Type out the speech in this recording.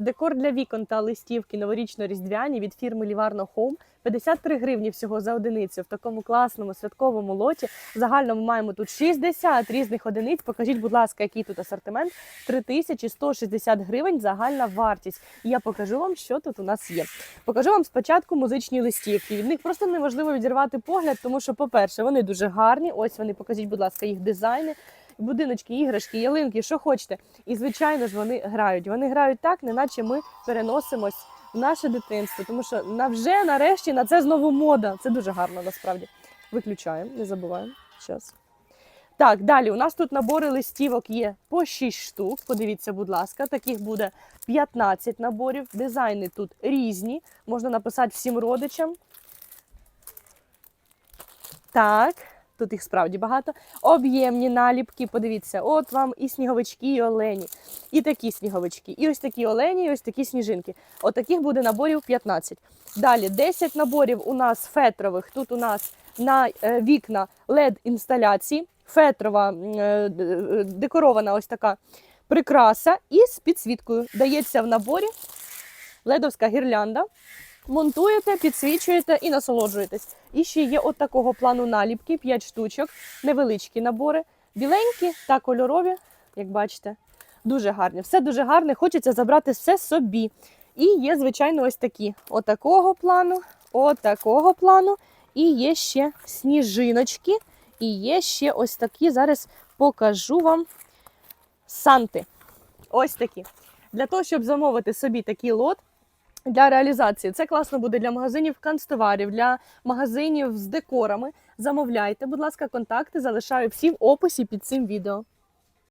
Декор для вікон та листівки новорічно-різдвяні від фірми Livarno Home. 53 гривні всього за одиницю в такому класному святковому лоті. Загально ми маємо тут 60 різних одиниць. Покажіть, будь ласка, який тут асортимент. 3160 гривень загальна вартість. І я покажу вам, що тут у нас є. Покажу вам спочатку музичні листівки. Від них просто неможливо відірвати погляд, тому що, по-перше, вони дуже гарні. Ось вони, покажіть, будь ласка, їх дизайни. Будиночки, іграшки, ялинки, що хочете. І звичайно ж вони грають. Вони грають так, неначе ми переносимось в наше дитинство, тому що на вже нарешті на це знову мода. Це дуже гарно насправді. Виключаємо, не забуваємо. Щас. Так, далі у нас тут набори листівок є по 6 штук. Подивіться, будь ласка, таких буде 15 наборів. Дизайни тут різні. Можна написати всім родичам. Так, тут їх справді багато. Об'ємні наліпки. Подивіться, от вам і сніговички, і олені, і такі сніговички, і ось такі олені, і ось такі сніжинки. От таких буде наборів 15. Далі 10 наборів у нас фетрових. Тут у нас на е, вікна led інсталяції. Фетрова е, е, декорована ось така прикраса із підсвіткою. Дається в наборі ледовська гірлянда. Монтуєте, підсвічуєте і насолоджуєтесь. І ще є от такого плану наліпки, 5 штучок, невеличкі набори, біленькі та кольорові, як бачите, дуже гарні. Все дуже гарне, хочеться забрати все собі. І є, звичайно, ось такі: отакого плану, отакого плану. І є ще сніжиночки. І є ще ось такі. Зараз покажу вам санти. Ось такі. Для того, щоб замовити собі такий лот, для реалізації. Це класно буде для магазинів канцтоварів, для магазинів з декорами. Замовляйте, будь ласка, контакти залишаю всі в описі під цим відео.